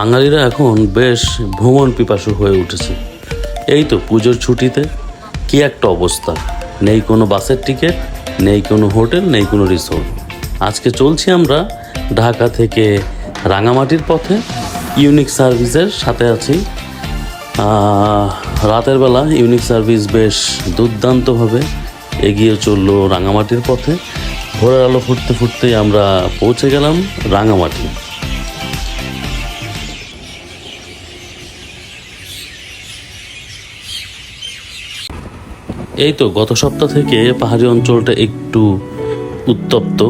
বাঙালিরা এখন বেশ ভ্রমণ পিপাসু হয়ে উঠেছে। এই তো পুজোর ছুটিতে কি একটা অবস্থা। নেই কোনো বাসের টিকিট, নেই কোনো হোটেল, নেই কোনো রিসোর্ট। আজকে চলছি আমরা ঢাকা থেকে রাঙামাটির পথে ইউনিক সার্ভিসের সাথে আছি। রাতের বেলা ইউনিক সার্ভিস বেশ দুর্দান্তভাবে এগিয়ে চলল রাঙামাটির পথে। ভোরের আলো ফুটতে ফুটতেই আমরা পৌঁছে গেলাম রাঙামাটি। এই তো গত সপ্তাহ থেকে পাহাড়ি অঞ্চলটা একটু উত্তপ্ত।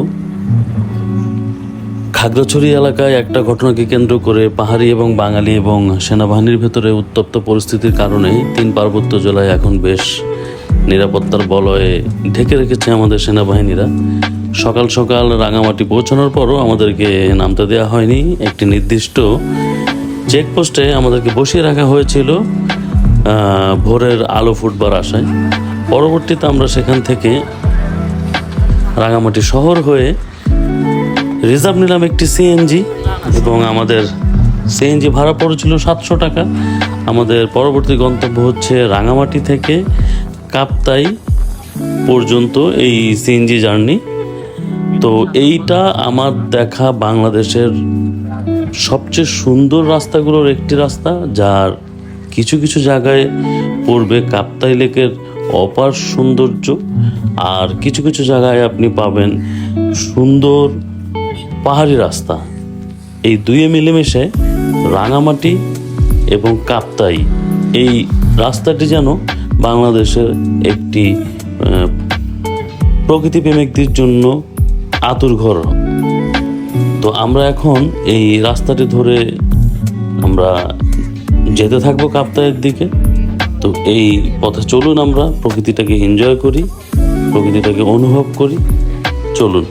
খাগড়াছড়ি এলাকায় একটা ঘটনাকে কেন্দ্র করে পাহাড়ি এবং বাঙালি এবং সেনাবাহিনীর ভেতরে উত্তপ্ত পরিস্থিতির কারণে তিন পার্বত্য জেলায় এখন বেশ নিরাপত্তার বলয়ে ঢেকে রেখেছে আমাদের সেনাবাহিনীরা। সকাল সকাল রাঙামাটি পৌঁছানোর পরও আমাদেরকে নামতে দেওয়া হয়নি। একটি নির্দিষ্ট চেকপোস্টে আমাদেরকে বসিয়ে রাখা হয়েছিল ভোরের আলো ফুটবার আশায়। পরবর্তীতে আমরা সেখান থেকে রাঙামাটি শহর হয়ে রিজার্ভ নিলাম একটি সিএনজি এবং আমাদের সিএনজি ভাড়া পড়েছিল সাতশো টাকা। আমাদের পরবর্তী গন্তব্য হচ্ছে রাঙামাটি থেকে কাপ্তাই পর্যন্ত এই সিএনজি জার্নি। তো এইটা আমার দেখা বাংলাদেশের সবচেয়ে সুন্দর রাস্তাগুলোর একটি রাস্তা, যার কিছু কিছু জায়গায় পড়বে কাপ্তাই লেকের অপার সৌন্দর্য আর কিছু কিছু জায়গায় আপনি পাবেন সুন্দর পাহাড়ি রাস্তা। এই দুয়ে মিলেমিশে রাঙামাটি এবং কাপ্তাই এই রাস্তাটি যেন বাংলাদেশের একটি প্রকৃতি প্রেমিকদের জন্য আতুর ঘর। তো আমরা এখন এই রাস্তাটি ধরে আমরা যেতে থাকব কাপ্তায়ের দিকে। তো এই পথে চলুন আমরা প্রকৃতিটাকে এনজয় করি প্রকৃতিটাকে অনুভব করি চলুন।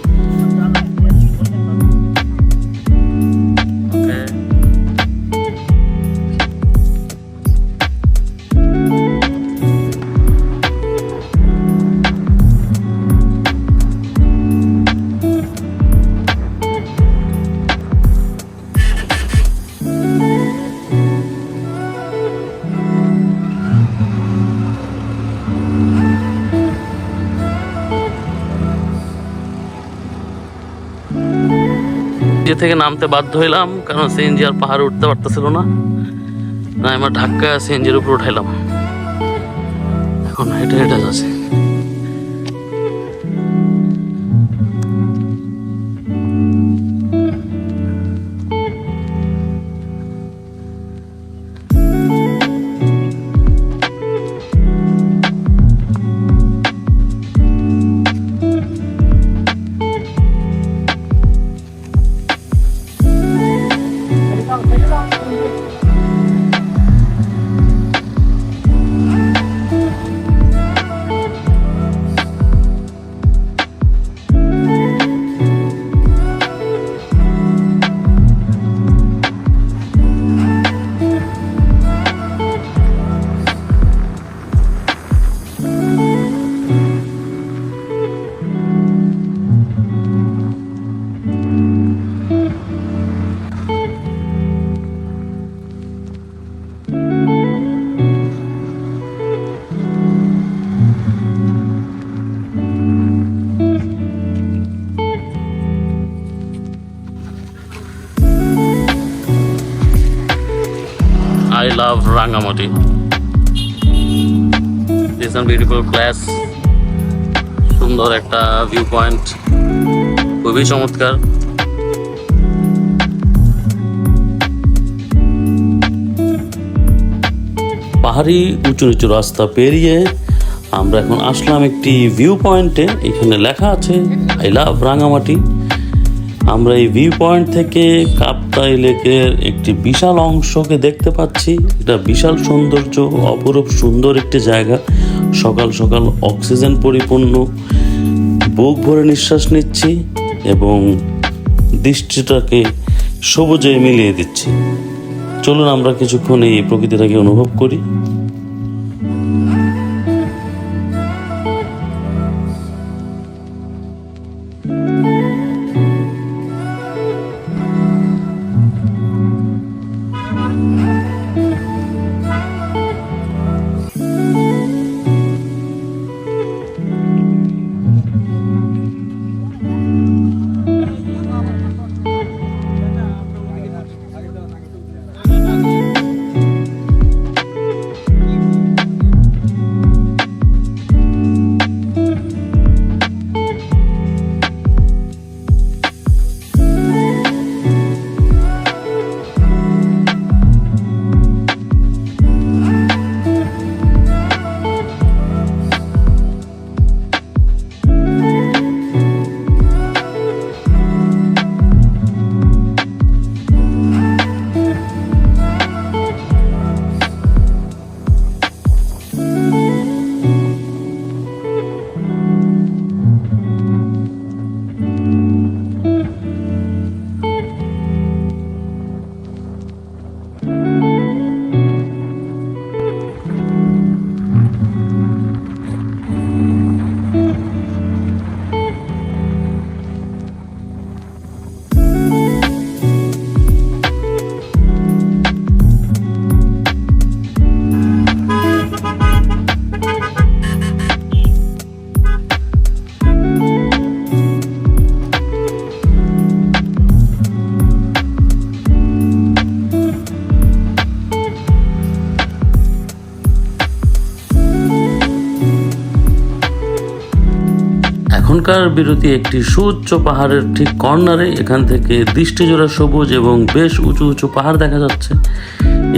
যে থেকে নামতে বাধ্য হইলাম, কারণ সিএনজি আর পাহাড়ে উঠতে পারতেছিল না। না আমার ধাক্কা সিএনজির উপর উঠাইলাম। এখন হেঁটে হেঁটে যাচ্ছে। Love Rangamati. This is beautiful place. সুন্দর একটা ভিউ পয়েন্ট খুবই চমৎকার পাহাড়ি উঁচু নিচু রাস্তা পেরিয়ে আমরা এখন আসলাম একটি ভিউ পয়েন্টে এখানে লেখা আছে আই লাভ রাঙামাটি আমরা এই ভিউ পয়েন্ট থেকে কাপ্তাই লেকের একটি বিশাল অংশকে দেখতে পাচ্ছি। এটা বিশাল সৌন্দর্য, অপরূপ, সুন্দর একটি জায়গা। সকাল সকাল অক্সিজেন পরিপূর্ণ। বুক ভরে নিঃশ্বাস নিচ্ছি এবং দৃষ্টিটাকে সবুজে মিলিয়ে দিচ্ছি। চলুন আমরা কিছুক্ষণ এই প্রকৃতিটাকে অনুভব করি। এখনকার বিরতি একটি সুউচ্চ পাহাড়ের ঠিক কর্নারে। এখান থেকে দৃষ্টিজোড়া সবুজ এবং বেশ উঁচু উঁচু পাহাড় দেখা যাচ্ছে।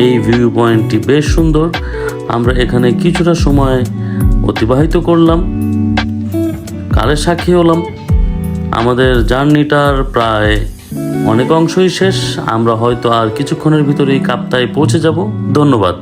এই ভিউ পয়েন্টটি বেশ সুন্দর। আমরা এখানে কিছুটা সময় অতিবাহিত করলাম কালের সাক্ষী হলাম। আমাদের জার্নিটার প্রায় অনেক অংশই শেষ। আমরা হয়তো আর কিছুক্ষণের ভিতরেই কাপ্তায় পৌঁছে যাব। ধন্যবাদ।